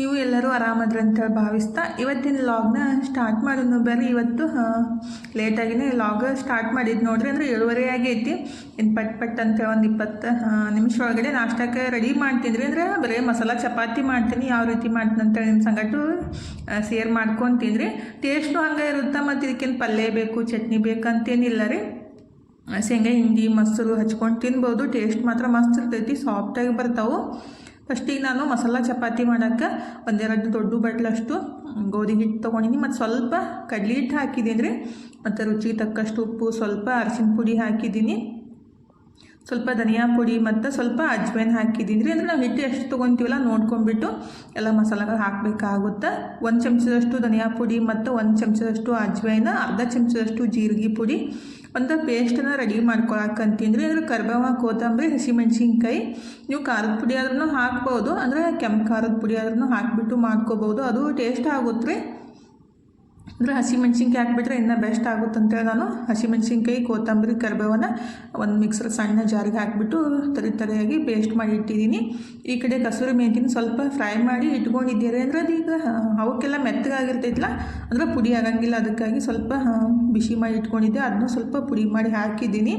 ನೀವು ಎಲ್ಲರೂ ಆರಾಮದ್ರಿ ಅಂತ ಭಾವಿಸ್ತಾ ಇವತ್ತಿನ ಲಾಗ್ನ ಸ್ಟಾರ್ಟ್ ಮಾಡೋದು ಬರ್ರಿ. ಇವತ್ತು ಲೇಟಾಗಿನೇ ಲಾಗ್ ಸ್ಟಾರ್ಟ್ ಮಾಡಿದ್ದು ನೋಡ್ರಿ. ಅಂದರೆ ಏಳುವರೆ ಆಗೈತಿ. ಇನ್ನು ಪಟ್ ಪಟ್ ಅಂತ ಒಂದು ಇಪ್ಪತ್ತು ನಿಮಿಷ ಒಳಗಡೆ ನಾಷ್ಟಕ್ಕೆ ರೆಡಿ ಮಾಡ್ತಿದ್ರಿ. ಅಂದ್ರೆ ಬರೀ ಮಸಾಲ ಚಪಾತಿ ಮಾಡ್ತೀನಿ, ಯಾವ ರೀತಿ ಮಾಡ್ತೀನಿ ಅಂತ ನಿಮ್ಮ ಸಂಗಟು ಸೇರ್ ಮಾಡ್ಕೊತಿದ್ರಿ. ಟೇಸ್ಟು ಹಂಗೆ ಇರುತ್ತೆ? ಮತ್ತು ಇದಕ್ಕೇನು ಪಲ್ಯ ಬೇಕು, ಚಟ್ನಿ ಬೇಕಂತೇನಿಲ್ಲ ರೀ. ಶೇಂಗಾ, ಹಿಂಡಿ, ಮೊಸರು ಹಚ್ಕೊಂಡು ತಿನ್ಬೋದು. ಟೇಸ್ಟ್ ಮಾತ್ರ ಮಸ್ತ್ ಇರ್ತೈತಿ ಸಾಫ್ಟಾಗಿ ಬರ್ತಾವೆ. ಫಸ್ಟಿಗೆ ನಾನು ಮಸಾಲ ಚಪಾತಿ ಮಾಡೋಕ್ಕೆ ಒಂದೆರಡು ದೊಡ್ಡ ಬಟ್ಲಷ್ಟು ಗೋಧಿ ಹಿಟ್ಟು ತೊಗೊಂಡಿನಿ. ಮತ್ತು ಸ್ವಲ್ಪ ಕಡ್ಲಿ ಹಿಟ್ಟು ಹಾಕಿದ್ದೀನಿ ರೀ. ಮತ್ತು ರುಚಿಗೆ ತಕ್ಕಷ್ಟು ಉಪ್ಪು, ಸ್ವಲ್ಪ ಅರಿಶಿನ ಪುಡಿ ಹಾಕಿದ್ದೀನಿ. ಸ್ವಲ್ಪ ಧನಿಯಾ ಪುಡಿ ಮತ್ತು ಸ್ವಲ್ಪ ಅಜ್ವೈನ್ ಹಾಕಿದ್ದೀನಿ ರೀ. ಅಂದರೆ ನಾವು ಹಿಟ್ಟು ಎಷ್ಟು ತೊಗೊತೀವಲ್ಲ ನೋಡ್ಕೊಂಡ್ಬಿಟ್ಟು ಎಲ್ಲ ಮಸಾಲೆಗಳು ಹಾಕಬೇಕಾಗುತ್ತೆ. ಒಂದು ಚಮಚದಷ್ಟು ಧನಿಯಾ ಪುಡಿ ಮತ್ತು ಒಂದು ಚಮಚದಷ್ಟು ಅಜ್ವೈನ, ಅರ್ಧ ಚಮಚದಷ್ಟು ಜೀರಿಗೆ ಪುಡಿ. ಒಂದು ಪೇಸ್ಟನ್ನು ರೆಡಿ ಮಾಡ್ಕೊಳಕ್ಕಂತೀನಿ ರೀ ಅಂದ್ರೆ ಕರ್ಬೇವ, ಕೊತ್ತಂಬರಿ, ಹಸಿಮೆಣಸಿನ್ಕಾಯಿ, ನೀವು ಖಾರದ ಪುಡಿ ಆದ್ರೂ ಹಾಕ್ಬೋದು. ಅಂದರೆ ಕೆಂಪು ಖಾರದ ಪುಡಿ ಆದ್ರೂ ಹಾಕಿಬಿಟ್ಟು ಮಾಡ್ಕೋಬೋದು. ಅದು ಟೇಸ್ಟ್ ಆಗುತ್ತೆ ಅಂದರೆ ಹಸಿಮೆಣ್ಸಿನ್ಕಾಯಿ ಹಾಕ್ಬಿಟ್ರೆ ಇನ್ನೂ ಬೆಸ್ಟ್ ಆಗುತ್ತೆ ಅಂತೇಳಿ ನಾನು. ಹಸಿಮೆಣ್ಸಿನ್ಕಾಯಿ ಕೊತ್ತಂಬರಿ ಕರ್ಬೇವನ್ನ ಒಂದು ಮಿಕ್ಸರ್ ಸಣ್ಣ ಜಾರಿಗೆ ಹಾಕಿಬಿಟ್ಟು ತರಿ ತರಿಯಾಗಿ ಪೇಸ್ಟ್ ಮಾಡಿ ಇಟ್ಟಿದ್ದೀನಿ. ಈ ಕಡೆ ಕಸೂರಿ ಮೇಂತಿನ ಸ್ವಲ್ಪ ಫ್ರೈ ಮಾಡಿ ಇಟ್ಕೊಂಡಿದ್ದೀರಿ ಅಂದರೆ ಅದೀಗ ಅವಕ್ಕೆಲ್ಲ ಮೆತ್ತಗಾಗಿರ್ತೈತಿಲ್ಲ ಅಂದರೆ ಪುಡಿ ಆಗಂಗಿಲ್ಲ. ಅದಕ್ಕಾಗಿ ಸ್ವಲ್ಪ ಬಿಸಿ ಮಾಡಿ ಇಟ್ಕೊಂಡಿದ್ದೆ. ಅದನ್ನು ಸ್ವಲ್ಪ ಪುಡಿ ಮಾಡಿ ಹಾಕಿದ್ದೀನಿ.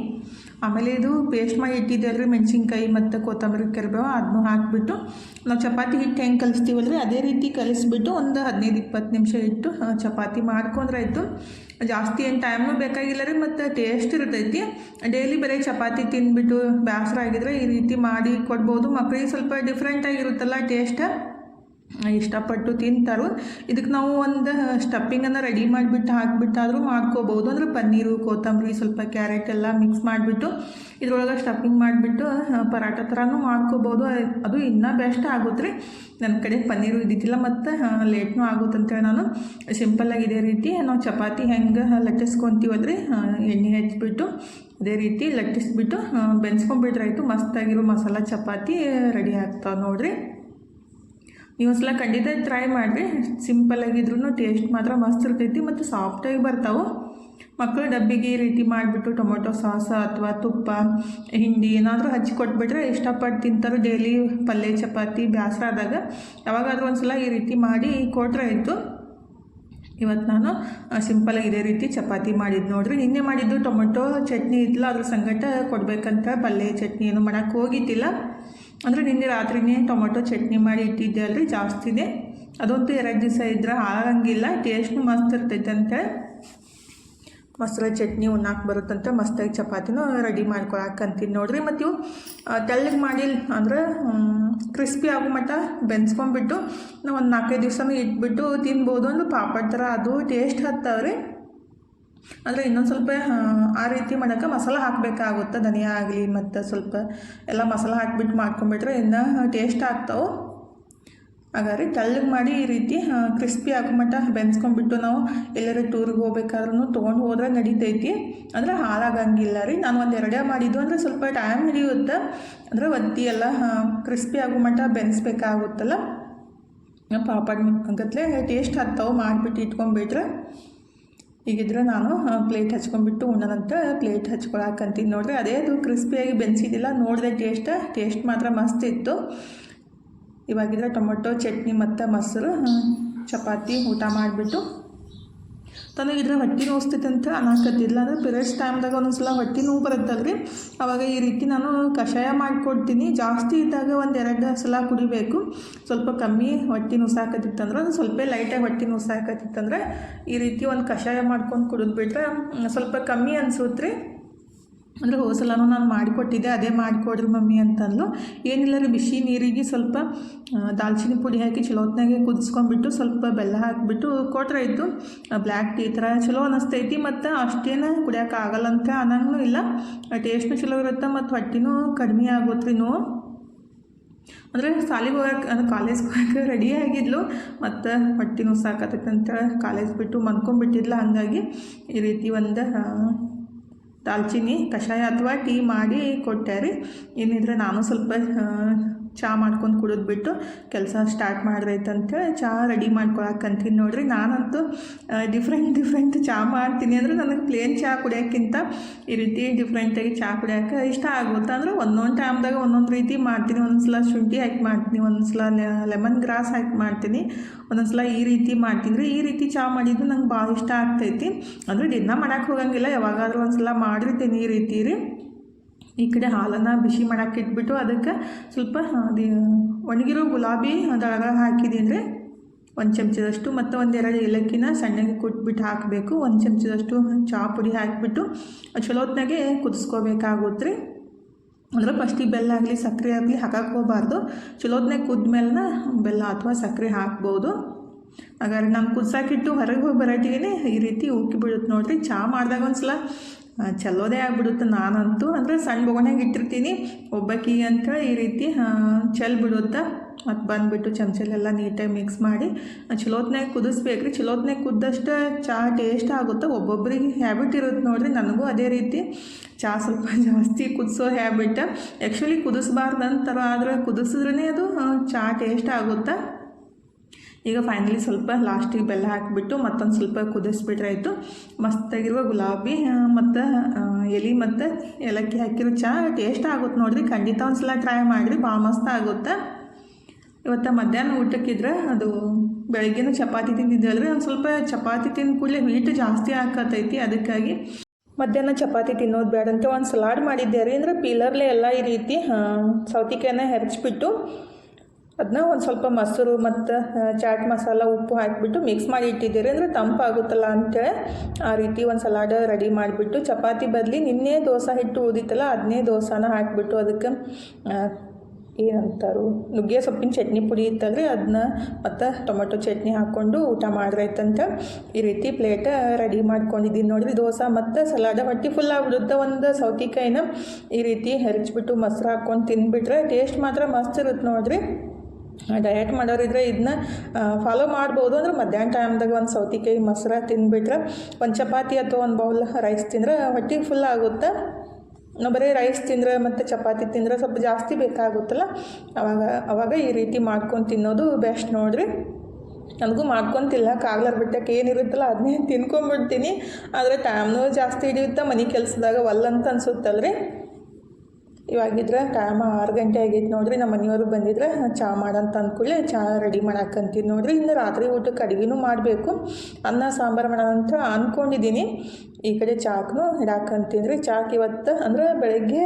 ಆಮೇಲೆ ಇದು ಪೇಸ್ಟ್ ಮಾಡಿ ಇಟ್ಟಿದ್ದೆಲ್ರಿ ಮೆಣಸಿನ್ಕಾಯಿ ಮತ್ತು ಕೊತ್ತಂಬರಿ ಕರಿಬೇವು ಅದನ್ನು ಹಾಕಿಬಿಟ್ಟು ನಾವು ಚಪಾತಿ ಹಿಟ್ಟು ಹೆಂಗೆ ಕಲಿಸ್ತೀವಲ್ರಿ? ಅದೇ ರೀತಿ ಕಲಿಸ್ಬಿಟ್ಟು ಒಂದು ಹದಿನೈದು ಇಪ್ಪತ್ತು ನಿಮಿಷ ಇಟ್ಟು ಚಪಾತಿ ಮಾಡ್ಕೊಂಡ್ರೆ ಆಯಿತು. ಜಾಸ್ತಿ ಏನು ಟೈಮು ಬೇಕಾಗಿಲ್ಲ ರೀ, ಮತ್ತು ಟೇಸ್ಟ್ ಇರ್ತೈತಿ. ಡೈಲಿ ಬರೀ ಚಪಾತಿ ತಿಂದ್ಬಿಟ್ಟು ಬೇಸರ ಆಗಿದ್ರೆ ಈ ರೀತಿ ಮಾಡಿ ಕೊಡ್ಬೋದು. ಮಕ್ಕಳಿಗೆ ಸ್ವಲ್ಪ ಡಿಫ್ರೆಂಟಾಗಿರುತ್ತಲ್ಲ ಟೇಸ್ಟ್ ಇಷ್ಟಪಟ್ಟು ತಿಂತಾರೋ ಇದಕ್ಕೆ ನಾವು ಒಂದು ಸ್ಟಫಿಂಗನ್ನು ರೆಡಿ ಮಾಡಿಬಿಟ್ಟು ಹಾಕಿಬಿಟ್ಟಾದರೂ ಮಾಡ್ಕೋಬೋದು. ಅಂದರೆ ಪನ್ನೀರು, ಕೊತ್ತಂಬರಿ, ಸ್ವಲ್ಪ ಕ್ಯಾರೆಟ್ ಎಲ್ಲ ಮಿಕ್ಸ್ ಮಾಡಿಬಿಟ್ಟು, ಇದ್ರೊಳಗೆ ಸ್ಟಫಿಂಗ್ ಮಾಡಿಬಿಟ್ಟು ಪರಾಟ ಥರನೂ ಮಾಡ್ಕೋಬೋದು. ಅದು ಇನ್ನೂ ಬೆಸ್ಟ್ ಆಗುತ್ತೆ ರೀ. ನನ್ನ ಕಡೆ ಪನ್ನೀರು ಇದ್ದಿದ್ದಿಲ್ಲ ಮತ್ತು ಲೇಟ್ನೂ ಆಗುತ್ತೆ ಅಂತೇಳಿ ನಾನು ಸಿಂಪಲ್ಲಾಗಿ ಇದೇ ರೀತಿ, ನಾವು ಚಪಾತಿ ಹೆಂಗೆ ಲಟ್ಟಿಸ್ಕೊತೀವಲ್ರಿ ಎಣ್ಣೆ ಹಚ್ಚಿಬಿಟ್ಟು, ಅದೇ ರೀತಿ ಲಟ್ಟಿಸ್ಬಿಟ್ಟು ಬೆನ್ಸ್ಕೊಂಡ್ಬಿಟ್ರೆ ಆಯಿತು, ಮಸ್ತಾಗಿರೋ ಮಸಾಲ ಚಪಾತಿ ರೆಡಿ ಆಗ್ತಾವೆ ನೋಡಿರಿ. ನೀವು ಸಲ ಖಂಡಿತ ಟ್ರೈ ಮಾಡಿರಿ. ಸಿಂಪಲ್ಲಾಗಿದ್ರೂ ಟೇಸ್ಟ್ ಮಾತ್ರ ಮಸ್ತ್ ಇರ್ತೈತಿ ಮತ್ತು ಸಾಫ್ಟಾಗಿ ಬರ್ತಾವೆ. ಮಕ್ಕಳು ಡಬ್ಬಿಗೆ ಈ ರೀತಿ ಮಾಡಿಬಿಟ್ಟು ಟೊಮೊಟೊ ಸಾಸ ಅಥವಾ ತುಪ್ಪ, ಹಿಂಡಿ ಏನಾದರೂ ಹಚ್ಚಿ ಕೊಟ್ಬಿಟ್ರೆ ಇಷ್ಟಪಟ್ಟು ತಿಂತಾರೆ ಡೈಲಿ ಪಲ್ಯ, ಚಪಾತಿ ಬೇಸರ ಆದಾಗ. ಯಾವಾಗಾದ್ರೂ ಒಂದು ಸಲ ಈ ರೀತಿ ಮಾಡಿ ಕೊಟ್ಟರೆ ಆಯಿತು. ಇವತ್ತು ನಾನು ಸಿಂಪಲಾಗಿ ಇದೇ ರೀತಿ ಚಪಾತಿ ಮಾಡಿದ್ದು ನೋಡ್ರಿ. ನಿನ್ನೆ ಮಾಡಿದ್ದು ಟೊಮೊಟೊ, ಚಟ್ನಿ ಇತ್ತಲ್ಲ, ಅದ್ರ ಸಂಗಟ ಕೊಡಬೇಕಂತ ಪಲ್ಯ, ಚಟ್ನಿ ಏನು ಮಾಡೋಕ್ಕೆ ಹೋಗಿದ್ದಿಲ್ಲ. ಅಂದರೆ ನಿನ್ನೆ ರಾತ್ರಿನೇ ಟೊಮೊಟೊ, ಚಟ್ನಿ ಮಾಡಿ ಇಟ್ಟಿದ್ದೆ ಅಲ್ರಿ, ಜಾಸ್ತಿನೇ. ಅದಂತೂ ಎರಡು ದಿವಸ ಇದ್ರೆ ಹಾಳಾಗಂಗಿಲ್ಲ ಟೇಸ್ಟ್ನು ಮಸ್ತ್ ಇರ್ತೈತೆ ಅಂತೇಳಿ ಮೊಸರು, ಚಟ್ನಿ, ಉಣ್ಣಾಕೆ ಬರುತ್ತಂತ ಮಸ್ತಾಗಿ ಚಪಾತಿನೂ ರೆಡಿ ಮಾಡ್ಕೊಳಕಂತೀನಿ ನೋಡ್ರಿ. ಮತ್ತು ಇವು ತೆಳ್ಳಗೆ ಮಾಡಿಲ್ಲ ಅಂದ್ರೆ ಕ್ರಿಸ್ಪಿ ಆಗೋ ಮಟ್ಟ ಬೆನ್ಸ್ಕೊಂಡ್ಬಿಟ್ಟು ನಾವು ಒಂದು ನಾಲ್ಕೈದು ದಿವಸನೂ ಇಟ್ಬಿಟ್ಟು ತಿನ್ಬೋದು. ಅಂದ್ರೆ ಪಾಪಡ್ ಥರ ಅದು ಟೇಸ್ಟ್ ಹತ್ತವ್ರಿ. ಅಂದರೆ ಇನ್ನೊಂದು ಸ್ವಲ್ಪ ಆ ರೀತಿ ಮಾಡೋಕೆ ಮಸಾಲ ಹಾಕಬೇಕಾಗುತ್ತೆ. ಧನಿಯಾ ಆಗಲಿ ಮತ್ತು ಸ್ವಲ್ಪ ಎಲ್ಲ ಮಸಾಲ ಹಾಕಿಬಿಟ್ಟು ಮಾಡ್ಕೊಂಬಿಟ್ರೆ ಇನ್ನೂ ಟೇಸ್ಟ್ ಆಗ್ತಾವೆ. ಹಾಗಾದ್ರೆ ತಳ್ಳಗೆ ಮಾಡಿ ಈ ರೀತಿ ಕ್ರಿಸ್ಪಿ ಆಗೋ ಮಟ್ಟ ಬೆನ್ಸ್ಕೊಂಡ್ಬಿಟ್ಟು ನಾವು ಎಲ್ಲರೂ ಟೂರಿಗೆ ಹೋಗ್ಬೇಕಾದ್ರೂ ತೊಗೊಂಡು ಹೋದ್ರೆ ನಡೀತೈತಿ. ಅಂದರೆ ಹಾಳಾಗಂಗಿಲ್ಲ ರೀ. ನಾನು ಒಂದು ಎರಡೇ ಮಾಡಿದ್ದು ಅಂದರೆ ಸ್ವಲ್ಪ ಟೈಮ್ ಹಿಡಿಯುತ್ತೆ. ಅಂದರೆ ಒತ್ತಿ ಎಲ್ಲ ಕ್ರಿಸ್ಪಿ ಆಗೋ ಮಟ್ಟ ಬೆನ್ಸ್ಬೇಕಾಗುತ್ತಲ್ಲ. ಪಾಪಡ್ ಗತ್ಲೆ ಟೇಸ್ಟ್ ಹತ್ತವು ಮಾಡಿಬಿಟ್ಟು ಇಟ್ಕೊಂಡ್ಬಿಟ್ರೆ. ಈಗಿದ್ರೆ ನಾನು ಪ್ಲೇಟ್ ಹಚ್ಕೊಂಡ್ಬಿಟ್ಟು ಉಣ್ಣನಂತ ಪ್ಲೇಟ್ ಹಚ್ಕೊಳಕಂತೀನಿ ನೋಡಿದ್ರೆ ಅದೇ ಅದು ಕ್ರಿಸ್ಪಿಯಾಗಿ ಬೆನ್ಸಿದ್ದಿಲ್ಲ ನೋಡಿದೆ ಟೇಸ್ಟ್ ಟೇಸ್ಟ್ ಮಾತ್ರ ಮಸ್ತ್ ಇತ್ತು. ಇವಾಗಿದ್ರೆ ಟೊಮೊಟೊ, ಚಟ್ನಿ ಮತ್ತು ಮೊಸರು ಚಪಾತಿ ಊಟ ಮಾಡಿಬಿಟ್ಟು. ತನಗಿದ್ರೆ ಹೊಟ್ಟೆ ನೋಸ್ತೈತೆ ಅಂತ ಅನ್ನಕತ್ತಿಲ್ಲ ಅಂದರೆ ಪಿರಿಯಡ್ಸ್ ಟೈಮ್ದಾಗ ಒಂದೊಂದ್ಸಲ ಹೊಟ್ಟೆ ನೋವು ಬರುತ್ತಲ್ರಿ? ಅವಾಗ ಈ ರೀತಿ ನಾನು ಕಷಾಯ ಮಾಡಿಕೊಡ್ತೀನಿ. ಜಾಸ್ತಿ ಇದ್ದಾಗ ಒಂದು ಎರಡು ಸಲ ಕುಡಿಬೇಕು. ಸ್ವಲ್ಪ ಕಮ್ಮಿ ಹೊಟ್ಟೆ ನುಸಾಕತ್ತಿತ್ತಂದ್ರೆ ಅದು ಸ್ವಲ್ಪ ಲೈಟಾಗಿ ಹೊಟ್ಟೆ ನುಸಾಕತ್ತಿತ್ತಂದ್ರೆ ಈ ರೀತಿ ಒಂದು ಕಷಾಯ ಮಾಡ್ಕೊಂಡು ಕುಡಿದ್ಬಿಟ್ರೆ ಸ್ವಲ್ಪ ಕಮ್ಮಿ ಅನಿಸುತ್ತೆ ರೀ ಅಂದರೆ ಹೋಸಲನೂ ನಾನು ಮಾಡಿಕೊಟ್ಟಿದ್ದೆ, ಅದೇ ಮಾಡಿಕೊಡ್ರಿ ಮಮ್ಮಿ ಅಂತಂದು ಏನಿಲ್ಲ ರೀ, ಬಿಸಿ ನೀರಿಗೆ ಸ್ವಲ್ಪ ದಾಲ್ಚಿನ್ನಿ ಪುಡಿ ಹಾಕಿ ಚಲೋ ಹೊತ್ನಾಗೆ ಕುದಿಸ್ಕೊಂಡ್ಬಿಟ್ಟು ಸ್ವಲ್ಪ ಬೆಲ್ಲ ಹಾಕಿಬಿಟ್ಟು ಕೊಟ್ರೆ ಇತ್ತು ಬ್ಲ್ಯಾಕ್ ಟೀ ಥರ ಚಲೋ ಅನ್ನಿಸ್ತೈತಿ ಮತ್ತು ಅಷ್ಟೇನು ಕುಡಿಯೋಕೆ ಆಗಲ್ಲ ಅಂತ ಅನ್ನಂಗೂ ಇಲ್ಲ. ಟೇಸ್ಟ್ನು ಚಲೋ ಇರುತ್ತೆ ಮತ್ತು ಹೊಟ್ಟೆನೂ ಕಡಿಮೆ ಆಗುತ್ತೆ ನೋವು. ಅಂದರೆ ಶಾಲೆಗೆ ಹೋಗಕ್ಕೆ ಅಂದರೆ ಕಾಲೇಜ್ಗೆ ಹೋಗಕ್ಕೆ ರೆಡಿ ಆಗಿದ್ಲು, ಮತ್ತು ಹೊಟ್ಟೆನೂ ಸಾಕತ್ತಂತ ಕಾಲೇಜ್ ಬಿಟ್ಟು ಮನ್ಕೊಂಡ್ಬಿಟ್ಟಿದ್ಲ, ಹಾಗಾಗಿ ಈ ರೀತಿ ಒಂದು ದಾಲ್ಚಿನ್ನಿ ಕಷಾಯ ಅಥವಾ ಟೀ ಮಾಡಿ ಕೊಟ್ಟಾರಿ ಏನಿದ್ರೆ ನಾನು ಸ್ವಲ್ಪ ಚಹಾ ಮಾಡ್ಕೊಂಡು ಕುಡಿದ್ಬಿಟ್ಟು ಕೆಲಸ ಸ್ಟಾರ್ಟ್ ಮಾಡ್ಬೇಕಂತೇಳಿ ಚಹಾ ರೆಡಿ ಮಾಡ್ಕೊಳಕ್ಕಂತೀನಿ ನೋಡ್ರಿ. ನಾನಂತೂ ಡಿಫ್ರೆಂಟ್ ಡಿಫ್ರೆಂಟ್ ಚಹಾ ಮಾಡ್ತೀನಿ ಅಂದರೆ ನನಗೆ ಪ್ಲೇನ್ ಚಹಾ ಕುಡಿಯೋಕ್ಕಿಂತ ಈ ರೀತಿ ಡಿಫ್ರೆಂಟಾಗಿ ಚಹಾ ಕುಡಿಯೋಕ್ಕೆ ಇಷ್ಟ ಆಗುತ್ತೆ ಅಂದರೆ ಒಂದೊಂದು ಟೈಮ್ದಾಗ ಒಂದೊಂದು ರೀತಿ ಮಾಡ್ತೀನಿ. ಒಂದೊಂದ್ಸಲ ಶುಂಠಿ ಹಾಕಿ ಮಾಡ್ತೀನಿ ಒಂದೊಂದ್ಸಲ ಲೆಮನ್ ಗ್ರಾಸ್ ಹಾಕಿ ಮಾಡ್ತೀನಿ, ಒಂದೊಂದ್ಸಲ ಈ ರೀತಿ ಮಾಡ್ತೀನಿ. ರೀ ಈ ರೀತಿ ಚಹಾ ಮಾಡಿದ್ದು ನಂಗೆ ಭಾಳ ಇಷ್ಟ ಆಗ್ತೈತಿ. ಅಂದರೆ ದಿನ ಮಾಡೋಕ್ಕೆ ಹೋಗಂಗಿಲ್ಲ, ಯಾವಾಗಾದ್ರೂ ಒಂದ್ಸಲ ಮಾಡಿರ್ತೀನಿ ಈ ರೀತಿ ರೀ. ಈ ಕಡೆ ಹಾಲನ್ನು ಬಿಸಿ ಮಾಡಕ್ಕೆ ಇಟ್ಬಿಟ್ಟು ಅದಕ್ಕೆ ಸ್ವಲ್ಪ ಅದು, ಒಣಗಿರೋ ಗುಲಾಬಿ ಅದರೊಳಗೆ ಹಾಕಿದ್ದೀನಿ ಒಂದು ಚಮಚದಷ್ಟು ಮತ್ತು ಒಂದೆರಡು ಏಲಕ್ಕಿನ ಸಣ್ಣಗೆ ಕುಟ್ಬಿಟ್ಟು ಹಾಕಬೇಕು. ಒಂದು ಚಮಚದಷ್ಟು ಚಹಾ ಪುಡಿ ಹಾಕಿಬಿಟ್ಟು ಚಲೋ ಹೊತ್ನಾಗೆ ಕುದಿಸ್ಕೋಬೇಕಾಗುತ್ತೆ. ರೀ ಅಂದ್ರೆ ಫಸ್ಟಿಗೆ ಬೆಲ್ಲ ಆಗಲಿ, ಸಕ್ಕರೆ ಆಗಲಿ ಹಾಕಕ್ಕೆ ಹೋಗಬಾರ್ದು. ಚಲೋತ್ನಾಗ ಕುದ್ಮೇಲೆ ಬೆಲ್ಲ ಅಥವಾ ಸಕ್ಕರೆ ಹಾಕ್ಬೋದು. ಹಾಗಾದ್ರೆ ನಮ್ಮ ಕುದ್ಸಾಕಿಟ್ಟು ಹೊರಗೆ ಹೋಗಿ ಬರೋಟಿಗೆ ಈ ರೀತಿ ಉಕ್ಕಿ ಬಿಡುತ್ತೆ ನೋಡ್ರಿ. ಚಹಾ ಮಾಡಿದಾಗ ಒಂದ್ಸಲ ಚಲೋದೇ ಆಗ್ಬಿಡುತ್ತೆ ನಾನಂತೂ. ಅಂದರೆ ಸಣ್ಣ ಬೊಗಣ್ಯಾಗ ಇಟ್ಟಿರ್ತೀನಿ. ಒಬ್ಬಕ್ಕಿ ಅಂತ ಈ ರೀತಿ ಚೆಲ್ ಬಿಡುತ್ತೆ. ಮತ್ತು ಬಂದುಬಿಟ್ಟು ಚಮಚಲೆಲ್ಲ ನೀಟಾಗಿ ಮಿಕ್ಸ್ ಮಾಡಿ ಚಲೋತ್ನಾಗ ಕುದಿಸ್ಬೇಕು ರೀ ಚಲೋತ್ನಾಗ ಕುದ್ದಷ್ಟು ಚಹಾ ಟೇಸ್ಟ್ ಆಗುತ್ತೆ. ಒಬ್ಬೊಬ್ಬರಿಗೆ ಹ್ಯಾಬಿಟ್ ಇರುತ್ತೆ ನೋಡ್ರಿ. ನನಗೂ ಅದೇ ರೀತಿ. ಚಹಾ ಸ್ವಲ್ಪ ಜಾಸ್ತಿ ಕುದಿಸೋ ಹ್ಯಾಬಿಟ್ ಆ್ಯಕ್ಚುಲಿ ಕುದಿಸ್ಬಾರ್ದು ಅಂತಾರ, ಆದರೆ ಕುದಿಸಿದ್ರೇ ಅದು ಚಹಾ ಟೇಸ್ಟ್ ಆಗುತ್ತೆ? ಈಗ ಫೈನಲಿ ಸ್ವಲ್ಪ ಲಾಸ್ಟಿಗೆ ಬೆಲ್ಲ ಹಾಕಿಬಿಟ್ಟು ಮತ್ತೊಂದು ಸ್ವಲ್ಪ ಕುದಿಸ್ಬಿಟ್ರೆ ಆಯಿತು. ಮಸ್ತಾಗಿರುವ ಗುಲಾಬಿ ಮತ್ತು ಎಲೆ ಮತ್ತು ಏಲಕ್ಕಿ ಹಾಕಿರೋ ಚಹಾ ಟೇಸ್ಟ್ ಆಗುತ್ತೆ ನೋಡಿರಿ. ಖಂಡಿತ ಒಂದ್ಸಲ ಟ್ರೈ ಮಾಡಿರಿ ಭಾಳ ಮಸ್ತ್ ಆಗುತ್ತೆ. ಇವತ್ತು ಮಧ್ಯಾಹ್ನ ಊಟಕ್ಕಿದ್ರೆ ಅದು ಬೆಳಗ್ಗೆನೂ ಚಪಾತಿ ತಿಂದಿದ್ದಲ್ರಿ ಒಂದು ಸ್ವಲ್ಪ ಚಪಾತಿ ತಿಂದ ಕೂಡಲೇ ಹೀಟ್ ಜಾಸ್ತಿ ಹಾಕತೈತಿ, ಅದಕ್ಕಾಗಿ ಮಧ್ಯಾಹ್ನ ಚಪಾತಿ ತಿನ್ನೋದು ಬೇಡ ಅಂತ ಒಂದು ಸಲಾಡ್ ಮಾಡಿದ್ದೆ ರೀ. ಅಂದರೆ ಪೀಲರ್ಲೆ ಎಲ್ಲ ಈ ರೀತಿ ಸೌತಿಕಾಯನ್ನ ಹೆರಚ್ಬಿಟ್ಟು ಅದನ್ನ ಒಂದು ಸ್ವಲ್ಪ ಮೊಸರು ಮತ್ತು ಚಾಟ್ ಮಸಾಲ, ಉಪ್ಪು ಹಾಕಿಬಿಟ್ಟು ಮಿಕ್ಸ್ ಮಾಡಿ ಇಟ್ಟಿದ್ದೀರಿ ಅಂದರೆ ತಂಪಾಗುತ್ತಲ್ಲ ಅಂತೇಳಿ ಆ ರೀತಿ ಒಂದು ಸಲಾಡ್ ರೆಡಿ ಮಾಡಿಬಿಟ್ಟು ಚಪಾತಿ ಬದಲಿ ನಿನ್ನೆ ದೋಸೆ ಹಿಟ್ಟು ಉಳಿದಿತ್ತಲ್ಲ ಅದನ್ನೇ ದೋಸಾನ ಹಾಕಿಬಿಟ್ಟು ಅದಕ್ಕೆ ಏನಂತಾರು, ನುಗ್ಗೆ ಸೊಪ್ಪಿನ ಚಟ್ನಿ ಪುಡಿ ಇತ್ತಲ್ರಿ ಅದನ್ನ ಮತ್ತು ಟೊಮೆಟೊ ಚಟ್ನಿ ಹಾಕ್ಕೊಂಡು ಊಟ ಮಾಡ್ರೈತಂತ ಈ ರೀತಿ ಪ್ಲೇಟ ರೆಡಿ ಮಾಡ್ಕೊಂಡಿದ್ದೀನಿ ನೋಡಿರಿ. ದೋಸೆ ಮತ್ತು ಸಲಾಡ ಹೊಟ್ಟೆ ಫುಲ್ ಆಗ್ಬಿಡುತ್ತೆ, ಒಂದು ಸೌತಿಕಾಯಿನ ಈ ರೀತಿ ಹೆರಚ್ಬಿಟ್ಟು ಮೊಸರು ಹಾಕ್ಕೊಂಡು ತಿಂದುಬಿಟ್ರೆ ಟೇಸ್ಟ್ ಮಾತ್ರ ಮಸ್ತ್ ಇರುತ್ತೆ ನೋಡ್ರಿ. ಡಯಟ್ ಮಾಡೋರಿದ್ರೆ ಇದನ್ನ ಫಾಲೋ ಮಾಡ್ಬೋದು ಅಂದ್ರೆ ಮಧ್ಯಾಹ್ನ ಟೈಮ್ದಾಗ ಒಂದು ಸೌತಿಕಾಯಿ ಮೊಸರ ತಿಂದುಬಿಟ್ರೆ ಒಂದು ಚಪಾತಿ ಅಥವಾ ಒಂದು ಬೌಲ್ ರೈಸ್ ತಿಂದ್ರೆ ಹೊಟ್ಟೆ ಫುಲ್ ಆಗುತ್ತೆ. ನಾವು ಬರೀ ರೈಸ್ ತಿಂದ್ರೆ ಮತ್ತು ಚಪಾತಿ ತಿಂದರೆ ಸ್ವಲ್ಪ ಜಾಸ್ತಿ ಬೇಕಾಗುತ್ತಲ್ಲ, ಅವಾಗ ಅವಾಗ ಈ ರೀತಿ ಮಾಡ್ಕೊಂಡು ತಿನ್ನೋದು ಬೆಸ್ಟ್ ನೋಡ್ರಿ. ನನಗೂ ಮಾಡ್ಕೊಂತಿಲ್ಲ ಕಾಗ್ಲಾರ ಬಿಟ್ಟಕ್ಕೆ ಏನಿರುತ್ತಲ್ಲ ಅದನ್ನೇ ತಿನ್ಕೊಂಬಿಡ್ತೀನಿ ಆದರೆ ಟೈಮ್ನೂ ಜಾಸ್ತಿ ಹಿಡಿಯುತ್ತೆ, ಮನೆ ಕೆಲಸದಾಗ ಒಲ್ಲಂತ ಅನ್ಸುತ್ತಲ್ರಿ. ಇವಾಗಿದ್ರೆ ಟೈಮ್ ಆರು ಗಂಟೆ ಆಗೈತೆ ನೋಡ್ರಿ, ನಮ್ಮ ಮನೆಯವರು ಬಂದಿದ್ರೆ ಚಹಾ ಮಾಡಂತ ಅಂದ್ಕೊಳ್ಳಿ ಚಹಾ ರೆಡಿ ಮಾಡಾಕಂತೀನಿ ನೋಡ್ರಿ. ಇನ್ನು ರಾತ್ರಿ ಊಟಕ್ಕೆ ಅಡುಗೆನೂ ಮಾಡಬೇಕು. ಅನ್ನ, ಸಾಂಬಾರು ಮಾಡೋಣಂತ ಅಂದ್ಕೊಂಡಿದ್ದೀನಿ ಈ ಕಡೆ ಚಾಕ್ನು ಇಡಾಕಂತೀನಿ ಚಾಕ್ ಇವತ್ತು ಅಂದ್ರೆ ಬೆಳಗ್ಗೆ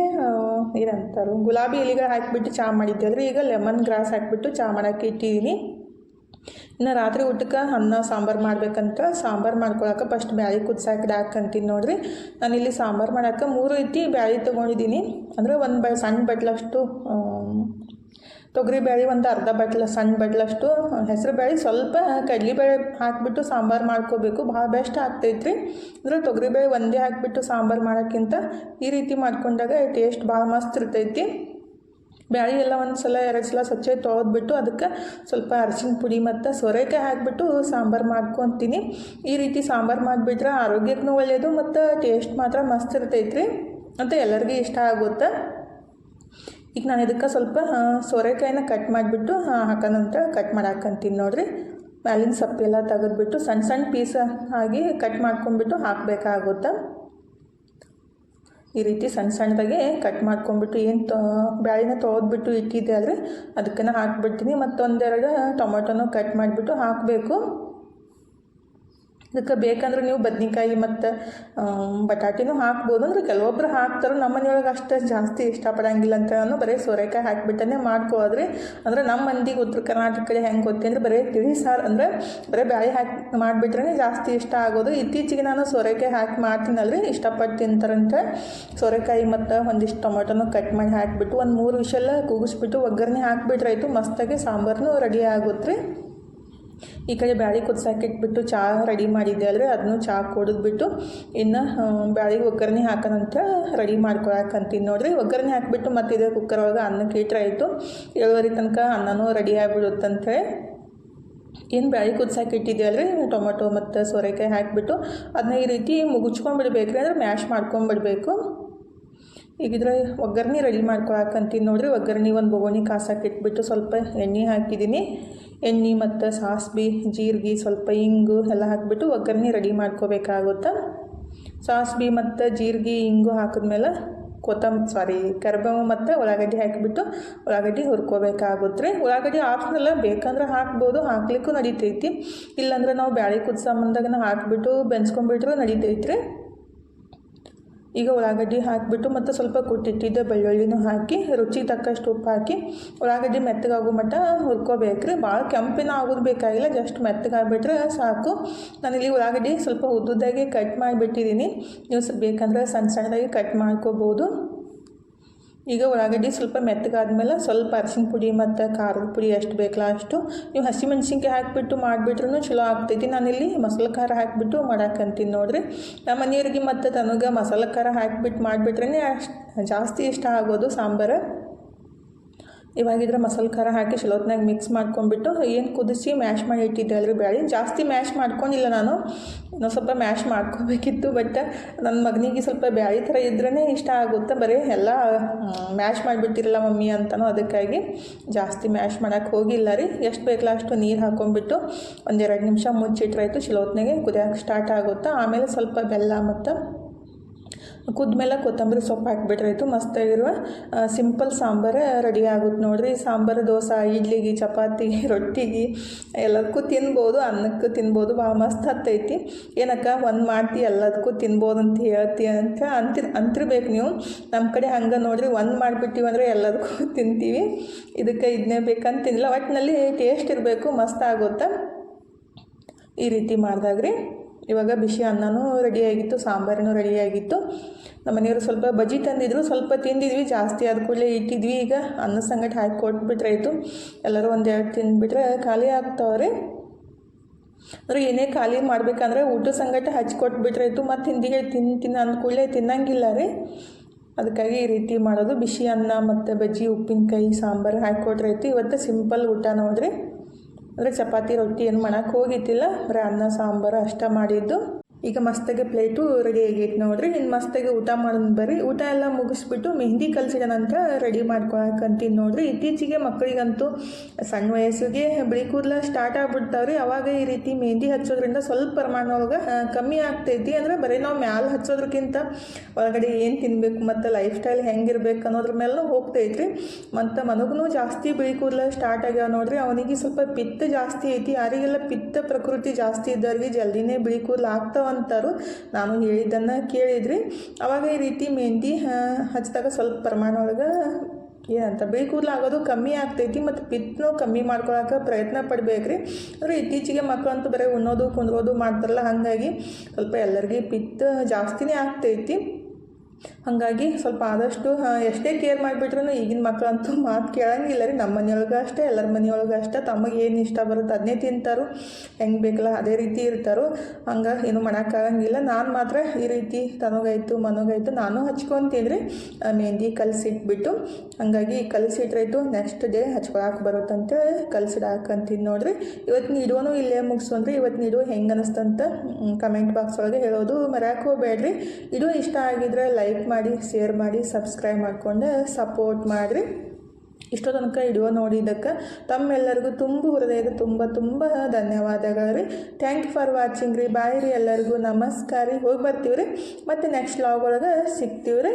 ಏನಂತಾರೆ, ಗುಲಾಬಿ ಎಲೆಗಳು ಹಾಕಿಬಿಟ್ಟು ಚಹಾ ಮಾಡಿದ್ದೆ ರೀ ಈಗ ಲೆಮನ್ ಗ್ರಾಸ್ ಹಾಕಿಬಿಟ್ಟು ಚಹಾ ಮಾಡೋಕ್ಕೆ ಇಟ್ಟಿದ್ದೀನಿ ಇನ್ನು ರಾತ್ರಿ ಊಟಕ್ಕೆ ಅನ್ನ, ಸಾಂಬಾರು ಮಾಡ್ಬೇಕಂತ ಸಾಂಬಾರು ಮಾಡ್ಕೊಳಕ್ಕೆ ಫಸ್ಟ್ ಬ್ಯಾಳಿ ಕುದ್ಸಾಕಿ ಹಾಕಂತೀನಿ ನೋಡಿರಿ. ನಾನಿಲ್ಲಿ ಸಾಂಬಾರು ಮಾಡೋಕ್ಕೆ ಮೂರು ರೀತಿ ಬ್ಯಾಳಿ ತೊಗೊಂಡಿದ್ದೀನಿ. ಅಂದರೆ ಒಂದು ಬ ಸಣ್ಣ ಬಟ್ಲಷ್ಟು ತೊಗರಿ ಬೇಳೆ ಒಂದು ಅರ್ಧ ಬಟ್ಲ ಸಣ್ಣ ಬಟ್ಲಷ್ಟು, ಹೆಸರು ಬೇಳೆ ಸ್ವಲ್ಪ ಕಡ್ಲಿಬೇಳೆ ಹಾಕಿಬಿಟ್ಟು ಸಾಂಬಾರು ಮಾಡ್ಕೋಬೇಕು. ಭಾಳ ಬೆಸ್ಟ್ ಆಗ್ತೈತ್ರಿ. ಅಂದರೆ ತೊಗರಿ ಬೇಳೆ ಒಂದೇ ಹಾಕಿಬಿಟ್ಟು ಸಾಂಬಾರು ಮಾಡೋಕ್ಕಿಂತ ಈ ರೀತಿ ಮಾಡ್ಕೊಂಡಾಗ ಟೇಸ್ಟ್ ಭಾಳ ಮಸ್ತ್ ಇರ್ತೈತಿ. ಬ್ಯಾಳಿ ಎಲ್ಲ ಒಂದು ಸಲ ಎರಡು ಸಲ ಸ್ವಚ್ಛ ತೊಳೆದ್ಬಿಟ್ಟು ಅದಕ್ಕೆ ಸ್ವಲ್ಪ ಅರ್ಶಿನ ಪುಡಿ ಮತ್ತು ಸೋರೆಕಾಯಿ ಹಾಕಿಬಿಟ್ಟು ಸಾಂಬಾರು ಮಾಡ್ಕೊತೀನಿ ಈ ರೀತಿ ಸಾಂಬಾರು ಮಾಡಿಬಿಟ್ರೆ ಆರೋಗ್ಯಕ್ಕೂ ಒಳ್ಳೆಯದು ಮತ್ತು ಟೇಸ್ಟ್ ಮಾತ್ರ ಮಸ್ತ್ ಇರ್ತೈತ್ರಿ ಅಂತ ಎಲ್ಲರಿಗೂ ಇಷ್ಟ ಆಗುತ್ತೆ. ಈಗ ನಾನು ಇದಕ್ಕೆ ಸ್ವಲ್ಪ ಸೊರೆಕಾಯಿನ ಕಟ್ ಮಾಡಿಬಿಟ್ಟು ಹಾಕೋಣಂತ ಕಟ್ ಮಾಡಾಕಂತೀನಿ ನೋಡಿರಿ. ಮ್ಯಾಲಿನ ಸಪ್ಪೆಲ್ಲ ತೆಗೆದ್ಬಿಟ್ಟು ಸಣ್ಣ ಸಣ್ಣ ಪೀಸ್ ಆಗಿ ಕಟ್ ಮಾಡ್ಕೊಂಡ್ಬಿಟ್ಟು ಹಾಕಬೇಕಾಗುತ್ತೆ. ಈ ರೀತಿ ಸಣ್ಣ ಸಣ್ಣದಾಗೆ ಕಟ್ ಮಾಡ್ಕೊಂಡ್ಬಿಟ್ಟು ಏನು ತೊ, ಬ್ಯಾಳಿನ ತೊಳೆದ್ಬಿಟ್ಟು ಇಟ್ಟಿದ್ದೆ ಆದರೆ ಅದಕ್ಕನ್ನು ಹಾಕ್ಬಿಡ್ತೀನಿ. ಮತ್ತೊಂದೆರಡು ಟೊಮೊಟೊನೂ ಕಟ್ ಮಾಡಿಬಿಟ್ಟು ಹಾಕಬೇಕು. ಇದಕ್ಕೆ ಬೇಕಂದ್ರೆ ನೀವು ಬದ್ನಿಕಾಯಿ ಮತ್ತು ಬಟಾಟಿನೂ ಹಾಕ್ಬೋದು. ಅಂದ್ರೆ ಕೆಲವೊಬ್ರು ಹಾಕ್ತಾರೆ ನಮ್ಮ ಮನೆಯೊಳಗೆ ಅಷ್ಟು ಜಾಸ್ತಿ ಇಷ್ಟಪಡಂಗಿಲ್ಲ ಅಂತ ನಾನು ಬರೀ ಸೋರೆಕಾಯಿ ಹಾಕಿಬಿಟ್ಟನೇ ಮಾಡ್ಕೋದ್ರಿ, ಅಂದ್ರೆ ನಮ್ಮ ಮಂದಿಗೆ ಉತ್ತರ ಕರ್ನಾಟಕದಲ್ಲಿ ಹೆಂಗೆ ಗೊತ್ತಿ ಅಂದ್ರೆ ಬರೀ ತಿಳಿ ಸಾರು ಅಂದರೆ ಬರೀ ಬ್ಯಾಳಿ ಹಾಕಿ ಮಾಡಿಬಿಟ್ರೆ ಜಾಸ್ತಿ ಇಷ್ಟ ಆಗೋದು. ಇತ್ತೀಚೆಗೆ ನಾನು ಸೋರೆಕಾಯಿ ಹಾಕಿ ಮಾಡ್ತೀನಲ್ರಿ, ಇಷ್ಟಪಟ್ಟು ತಿಂತಾರಂತ. ಸೋರೆಕಾಯಿ ಮತ್ತು ಒಂದಿಷ್ಟು ಟೊಮೊಟೊನೂ ಕಟ್ ಮಾಡಿ ಹಾಕಿಬಿಟ್ಟು ಒಂದು ಮೂರು ವಿಷಲ್ಲ ಕೂಗಿಸ್ಬಿಟ್ಟು ಒಗ್ಗರಣೆ ಹಾಕಿಬಿಟ್ರೆ ಆಯಿತು, ಮಸ್ತಾಗಿ ಸಾಂಬಾರನು ರೆಡಿ ಆಗುತ್ತೆ ರೀ ಈ ಕಡೆ ಬ್ಯಾಳಿ ಕುದ್ಸಾಕಿಟ್ಬಿಟ್ಟು ಚಹಾ ರೆಡಿ ಮಾಡಿದ್ದೆ ಅಲ್ರಿ, ಅದನ್ನು ಚಹಾ ಕುಡಿದ್ಬಿಟ್ಟು ಇನ್ನು ಬ್ಯಾಳಿಗೆ ಒಗ್ಗರಣೆ ಹಾಕೋಣಂತ ರೆಡಿ ಮಾಡ್ಕೊಳಕಂತೀನಿ ನೋಡಿರಿ. ಒಗ್ಗರಣೆ ಹಾಕಿಬಿಟ್ಟು ಮತ್ತು ಇದೇ ಕುಕ್ಕರ್ ಒಳಗೆ ಅನ್ನಕ್ಕೆ ಇಟ್ರೆ ಆಯಿತು. ಏಳುವರೆ ತನಕ ಅನ್ನನೂ ರೆಡಿ ಆಗಿಬಿಡುತ್ತಂತೇಳಿ ಏನು ಬ್ಯಾಳಿ ಕುದ್ಸಕ್ಕೆ ಇಟ್ಟಿದ್ದೆ ಟೊಮೊಟೊ ಮತ್ತು ಸೋರೆಕಾಯಿ ಹಾಕಿಬಿಟ್ಟು ಅದನ್ನ ಈ ರೀತಿ ಮುಗುಚ್ಕೊಂಡ್ಬಿಡ್ಬೇಕು ರೀ ಅಂದ್ರೆ ಮ್ಯಾಶ್ ಮಾಡ್ಕೊಂಬಿಡ್ಬೇಕು ಈಗಿದ್ರೆ ಒಗ್ಗರಣೆ ರೆಡಿ ಮಾಡ್ಕೊಳಕಂತೀನಿ ನೋಡಿರಿ. ಒಗ್ಗರಣೆ ಒಂದು ಬೊಗೋಣಿ ಕಾಸಕ್ಕೆ ಇಟ್ಬಿಟ್ಟು ಸ್ವಲ್ಪ ಎಣ್ಣೆ ಹಾಕಿದ್ದೀನಿ. ಎಣ್ಣೆ ಮತ್ತು ಸಾಸ್ಬಿ ಜೀರಿಗೆ ಸ್ವಲ್ಪ ಇಂಗು ಎಲ್ಲ ಹಾಕಿಬಿಟ್ಟು ಒಗ್ಗರಣೆ ರೆಡಿ ಮಾಡ್ಕೋಬೇಕಾಗುತ್ತೆ? ಸಾಸ್ಬಿ ಮತ್ತು ಜೀರಿಗೆ ಇಂಗು ಹಾಕಿದ್ಮೇಲೆ ಕೊತ್ತಂಬ ಸಾರಿ ಕರಿಬೇವು ಮತ್ತು ಉಳ್ಳಾಗಡ್ಡಿ ಹಾಕಿಬಿಟ್ಟು ಉಳ್ಳಾಗಡ್ಡಿ ಹುರ್ಕೋಬೇಕಾಗುತ್ತೆ. ರೀ ಉಳ್ಳಾಗಡ್ಡಿ ಆಪ್ಷನಲ್ಲ ಬೇಕಂದ್ರೆ ಹಾಕ್ಬೋದು, ಹಾಕ್ಲಿಕ್ಕೂ ನಡೀತೈತಿ. ಇಲ್ಲಾಂದ್ರೆ ನಾವು ಬ್ಯಾಳೆ ಕುದಿಸೋ ಹಾಕಿಬಿಟ್ಟು ಬೆನ್ಸ್ಕೊಂಡ್ಬಿಟ್ರೂ ನಡಿತೈತಿ ರೀ ಈಗ ಉಳ್ಳಾಗಡ್ಡಿ ಹಾಕಿಬಿಟ್ಟು ಮತ್ತು ಸ್ವಲ್ಪ ಕುಟ್ಟಿಟ್ಟಿದ್ದ ಬೆಳ್ಳುಳ್ಳಿನೂ ಹಾಕಿ ರುಚಿಗೆ ತಕ್ಕಷ್ಟು ಉಪ್ಪು ಹಾಕಿ, ಉಳ್ಳಾಗಡ್ಡಿ ಮೆತ್ತಗಾಗೋ ಮಟ್ಟ ಹುರ್ಕೋಬೇಕು ರೀ ಭಾಳ ಕೆಂಪಿನ ಆಗೋದು ಬೇಕಾಗಿಲ್ಲ, ಜಸ್ಟ್ ಮೆತ್ತಗಾಗ್ಬಿಟ್ರೆ ಸಾಕು. ನಾನಿಲ್ಲಿ ಉಳ್ಳಾಗಡ್ಡಿ ಸ್ವಲ್ಪ ಉದ್ದುದ್ದಾಗಿ ಕಟ್ ಮಾಡಿಬಿಟ್ಟಿದ್ದೀನಿ ನೀವು ಬೇಕಂದ್ರೆ ಸಣ್ಣ ಸಣ್ಣದಾಗಿ ಕಟ್ ಮಾಡ್ಕೋಬೋದು. ಈಗ ಉಳ್ಳಾಗಡ್ಡಿ ಸ್ವಲ್ಪ ಮೆತ್ತಗಾದ್ಮೇಲೆ ಸ್ವಲ್ಪ ಅರಿಶಿನ ಪುಡಿ ಮತ್ತು ಖಾರದ ಪುಡಿ ಎಷ್ಟು ಬೇಕಲ್ಲ ಅಷ್ಟು ನೀವು ಹಸಿಮೆಣ್ಸಿನ್ಕಾಯಿ ಹಾಕಿಬಿಟ್ಟು ಮಾಡಿಬಿಟ್ರೂ ಚಲೋ ಆಗ್ತೈತಿ. ನಾನಿಲ್ಲಿ ಮಸಾಲೆ ಖಾರ ಹಾಕಿಬಿಟ್ಟು ಮಾಡಾಕಂತೀನಿ ನೋಡಿರಿ. ನಮ್ಮ ಮನೆಯವ್ರಿಗೆ ಮತ್ತು ತನಗೆ ಮಸಾಲೆ ಖಾರ ಹಾಕಿಬಿಟ್ಟು ಮಾಡಿಬಿಟ್ರೇ ಅಷ್ಟು ಜಾಸ್ತಿ ಇಷ್ಟ ಆಗೋದು ಸಾಂಬಾರು. ಇವಾಗಿದ್ರೆ ಮಸಾಲೆ ಖಾರ ಹಾಕಿ ಚಲೋತ್ನಾಗ ಮಿಕ್ಸ್ ಮಾಡ್ಕೊಂಡ್ಬಿಟ್ಟು ಏನು ಕುದಿಸಿ ಮ್ಯಾಶ್ ಮಾಡಿ ಇಟ್ಟಿದ್ದೆ ಅಲ್ರಿ ಬ್ಯಾಳಿ ಜಾಸ್ತಿ ಮ್ಯಾಶ್ ಮಾಡ್ಕೊಂಡಿಲ್ಲ ನಾನು. ಇನ್ನೊಂದು ಸ್ವಲ್ಪ ಮ್ಯಾಶ್ ಮಾಡ್ಕೋಬೇಕಿತ್ತು ಬಟ್ ನನ್ನ ಮಗನಿಗೆ ಸ್ವಲ್ಪ ಬ್ಯಾಳಿ ಥರ ಇದ್ರೇ ಇಷ್ಟ ಆಗುತ್ತೆ. ಬರೀ ಎಲ್ಲ ಮ್ಯಾಶ್ ಮಾಡಿಬಿಟ್ಟಿರಲ್ಲ ಮಮ್ಮಿ ಅಂತಲೂ ಅದಕ್ಕಾಗಿ ಜಾಸ್ತಿ ಮ್ಯಾಶ್ ಮಾಡೋಕ್ಕೆ ಹೋಗಿಲ್ಲ ರೀ. ಎಷ್ಟು ಬೇಕಲ್ಲ ಅಷ್ಟು ನೀರು ಹಾಕೊಂಡ್ಬಿಟ್ಟು ಒಂದೆರಡು ನಿಮಿಷ ಮುಚ್ಚಿಟ್ರಾಯ್ತು. ಚಲೋತ್ನಾಗೆ ಕುದಿಯೋಕೆ ಸ್ಟಾರ್ಟ್ ಆಗುತ್ತೆ. ಆಮೇಲೆ ಸ್ವಲ್ಪ ಬೆಲ್ಲ ಮತ್ತು ಕುದ್ಮೇಲೆ ಕೊತ್ತಂಬರಿ ಸೊಪ್ಪು ಹಾಕಿಬಿಟ್ರಾಯ್ತು ಮಸ್ತಾಗಿರುವ ಸಿಂಪಲ್ ಸಾಂಬಾರು ರೆಡಿ ಆಗುತ್ತೆ ನೋಡಿರಿ. ಸಾಂಬಾರು, ದೋಸೆ, ಇಡ್ಲಿಗೆ, ಚಪಾತಿ, ರೊಟ್ಟಿಗೆ, ಎಲ್ಲದಕ್ಕೂ ತಿನ್ಬೋದು, ಅನ್ನಕ್ಕೂ ತಿನ್ಬೋದು. ಭಾಳ ಮಸ್ತ್ ಹತ್ತೈತಿ. ಏನಕ್ಕ, ಒಂದು ಮಾಡ್ತಿ, ಎಲ್ಲದಕ್ಕೂ ತಿನ್ಬೋದು ಅಂತ ಹೇಳ್ತಿ ಅಂತ ಅಂತಿರ್ ಅಂತಿರ್ಬೇಕು ನೀವು. ನಮ್ಮ ಕಡೆ ಹಂಗೆ ನೋಡಿರಿ, ಒಂದು ಮಾಡಿಬಿಟ್ಟಿವಿ ಅಂದರೆ ಎಲ್ಲದಕ್ಕೂ ತಿಂತೀವಿ. ಇದಕ್ಕೆ ಇದನ್ನೇ ಬೇಕಂತಿಲ್ಲ ಒಟ್ಟಿನಲ್ಲಿ ಟೇಸ್ಟ್ ಇರಬೇಕು, ಮಸ್ತ್ ಆಗುತ್ತೆ? ಈ ರೀತಿ ಮಾಡಿದಾಗ್ರಿ. ಇವಾಗ ಬಿಸಿ ಅನ್ನನೂ ರೆಡಿಯಾಗಿತ್ತು ಸಾಂಬಾರನೂ ರೆಡಿಯಾಗಿತ್ತು ನಮ್ಮ ಮನೆಯವರು ಸ್ವಲ್ಪ ಬಜ್ಜಿ ತಂದಿದ್ರು, ಸ್ವಲ್ಪ ತಿಂದಿದ್ವಿ, ಜಾಸ್ತಿ ಆದ ಕೂಡಲೇ ಇಟ್ಟಿದ್ವಿ. ಈಗ ಅನ್ನ ಸಂಗಟ ಹಾಕಿ ಕೊಟ್ಬಿಟ್ರಾಯ್ತು ಎಲ್ಲರೂ ಒಂದೆರಡು ತಿಂದುಬಿಟ್ರೆ ಖಾಲಿ ಆಗ್ತಾವ್ರಿ. ಅಂದ್ರೆ ಏನೇ ಖಾಲಿ ಮಾಡಬೇಕಂದ್ರೆ ಊಟ ಸಂಗಟ ಹಚ್ಚಿ ಕೊಟ್ಬಿಟ್ರಾಯ್ತು ಮತ್ತು ಹಿಂದಿಗೆ ತಿನ್ ತಿನ್ನ ಅಂದ ಕೂಡಲೇ ತಿನ್ನಂಗಿಲ್ಲ ರೀ. ಅದಕ್ಕಾಗಿ ಈ ರೀತಿ ಮಾಡೋದು. ಬಿಸಿ ಅನ್ನ ಮತ್ತು ಬಜ್ಜಿ, ಉಪ್ಪಿನಕಾಯಿ, ಸಾಂಬಾರು ಹಾಕಿ ಕೊಟ್ರಾಯ್ತು ಇವತ್ತು ಸಿಂಪಲ್ ಊಟ ನೋಡಿರಿ. ಅಂದರೆ ಚಪಾತಿ ರೊಟ್ಟಿ ಏನು ಮಾಡೋಕ್ಕೆ ಹೋಗಿದ್ದಿಲ್ಲ. ಬರೀ ಅನ್ನ ಸಾಂಬಾರು ಅಷ್ಟೇ ಮಾಡಿದ್ದು. ಈಗ ಮಸ್ತಾಗೆ ಪ್ಲೇಟು ರೆಡಿ ಆಗೈತೆ ನೋಡ್ರಿ. ಇನ್ನು ಮಸ್ತಾಗೆ ಊಟ ಮಾಡೋದು ಬರ್ರಿ. ಊಟ ಎಲ್ಲ ಮುಗಿಸ್ಬಿಟ್ಟು ಮೆಹಂದಿ ನಂತರ ರೆಡಿ ಮಾಡ್ಕೊಳಕಂತೀನಿ ನೋಡ್ರಿ. ಇತ್ತೀಚೆಗೆ ಮಕ್ಕಳಿಗಂತೂ ಸಣ್ಣ ವಯಸ್ಸಿಗೆ ಬಿಳಿ ಕೂದಲ ಸ್ಟಾರ್ಟ್ ಆಗ್ಬಿಡ್ತಾವ್ರಿ. ಅವಾಗ ಈ ರೀತಿ ಮೆಹಂದಿ ಹಚ್ಚೋದ್ರಿಂದ ಸ್ವಲ್ಪ ಪ್ರಮಾಣ ಒಳಗೆ ಕಮ್ಮಿ ಆಗ್ತೈತಿ. ಅಂದರೆ ಬರೀ ನಾವು ಮ್ಯಾಲ ಹಚ್ಚೋದ್ರಕ್ಕಿಂತ ಒಳಗಡೆ ಏನು ತಿನ್ನಬೇಕು ಮತ್ತು ಲೈಫ್ ಸ್ಟೈಲ್ ಹೆಂಗಿರ್ಬೇಕು ಅನ್ನೋದ್ರ ಮೇಲೂ ಹೋಗ್ತೈತ್ರಿ. ಮತ್ತು ಮನಗೂ ಜಾಸ್ತಿ ಬಿಳಿ ಕೂದಲ ಸ್ಟಾರ್ಟ್ ಆಗ್ಯಾವ ನೋಡ್ರಿ. ಅವನಿಗೆ ಸ್ವಲ್ಪ ಪಿತ್ತ ಜಾಸ್ತಿ ಐತಿ. ಯಾರಿಗೆಲ್ಲ ಪಿತ್ತ ಪ್ರಕೃತಿ ಜಾಸ್ತಿ ಇದ್ದವ್ರಿಗೆ ಜಲ್ದಿನೇ ಬಿಳಿ ಕೂದಲು ಆಗ್ತಾವ ಅಂತಾರು ನಾನು ಹೇಳಿದ್ದನ್ನು ಕೇಳಿದ್ರಿ. ಅವಾಗ ಈ ರೀತಿ ಮೆಹಂದಿ ಹಚ್ಚಿದಾಗ ಸ್ವಲ್ಪ ಪ್ರಮಾಣ ಒಳಗೆ ಏನಂತ ಬಿಳಿ ಕೂದಲು ಆಗೋದು ಕಮ್ಮಿ ಆಗ್ತೈತಿ ಮತ್ತು ಪಿತ್ತನೂ ಕಮ್ಮಿ ಮಾಡ್ಕೊಳಕ್ಕೆ ಪ್ರಯತ್ನ ಪಡ್ಬೇಕ್ರಿ. ಅಂದರೆ ಇತ್ತೀಚೆಗೆ ಮಕ್ಕಳಂತೂ ಬರೀ ಉಣ್ಣೋದು, ಕುಂದ್ರೋದು ಮಾಡ್ತಾರಲ್ಲ, ಹಾಗಾಗಿ ಸ್ವಲ್ಪ ಎಲ್ಲರಿಗೆ ಪಿತ್ತ ಜಾಸ್ತಿನೇ ಆಗ್ತೈತಿ. ಹಾಗಾಗಿ ಸ್ವಲ್ಪ ಆದಷ್ಟು ಎಷ್ಟೇ ಕೇರ್ ಮಾಡಿಬಿಟ್ರೂ ಈಗಿನ ಮಕ್ಕಳಂತೂ ಮಾತು ಕೇಳಂಗಿಲ್ಲ ರೀ. ನಮ್ಮ ಮನೆಯೊಳಗೆ ಅಷ್ಟೇ, ಎಲ್ಲರ ಮನೆಯೊಳಗೆ ಅಷ್ಟೇ. ತಮಗೆ ಏನು ಇಷ್ಟ ಬರುತ್ತೆ ಅದನ್ನೇ ತಿಂತಾರೋ. ಹೆಂಗೆ ಬೇಕಲ್ಲ, ಅದೇ ರೀತಿ ಇರ್ತಾರೋ. ಹಂಗೆ ಏನು ಮಾಡೋಕ್ಕಾಗಂಗಿಲ್ಲ. ನಾನು ಮಾತ್ರ ಈ ರೀತಿ ತನಗಾಯ್ತು, ಮನೋಗಾಯ್ತು, ನಾನು ಹಚ್ಕೊತೀನಿ ಮೆಹಂದಿ ಕಲಸಿಟ್ಬಿಟ್ಟು, ಹಾಗಾಗಿ ಕಲಸಿಟ್ರಾಯ್ತು. ನೆಕ್ಸ್ಟ್ ಡೇ ಹಚ್ಕೊಳಕ್ಕೆ ಬರುತ್ತಂತೆ ಕಲಸಿಡಾಕಂತೀನಿ ನೋಡಿರಿ. ಇವತ್ತಿನ ಇಡುವನು ಇಲ್ಲೇ ಮುಗಿಸೋನ್ರಿ ಇವತ್ತಿನ ಇಡುವ ಹೆಂಗೆ ಅನ್ನಿಸ್ತಂತ ಕಮೆಂಟ್ ಬಾಕ್ಸ್ ಒಳಗೆ ಹೇಳೋದು ಮರ್ಯಾಕೆ ಹೋಗ್ಬೇಡ್ರಿ. ಇದು ಇಷ್ಟ ಆಗಿದ್ರೆ ಲೈಕ್ ಮಾಡಿ ಶೇರ್ ಮಾಡಿ ಸಬ್ಸ್ಕ್ರೈಬ್ ಮಾಡಿಕೊಂಡು ಸಪೋರ್ಟ್ ಮಾಡಿರಿ. ಇಷ್ಟೋ ತನಕ ವಿಡಿಯೋ ನೋಡಿದ್ದಕ್ಕೆ ತಮ್ಮೆಲ್ಲರಿಗೂ ತುಂಬ ಹೃದಯದ ತುಂಬ ತುಂಬ ಧನ್ಯವಾದಗಳು ರೀ ಥ್ಯಾಂಕ್ ಯು ಫಾರ್ ವಾಚಿಂಗ್ ರೀ. ಬಾಯ್ ರೀ ಎಲ್ಲರಿಗೂ. ನಮಸ್ಕಾರ ರೀ. ಹೋಗಿ ಬರ್ತೀವಿ ರೀ ಮತ್ತು ನೆಕ್ಸ್ಟ್ ಲಾಗ್ ಒಳಗೆ ಸಿಗ್ತೀವಿ ರೀ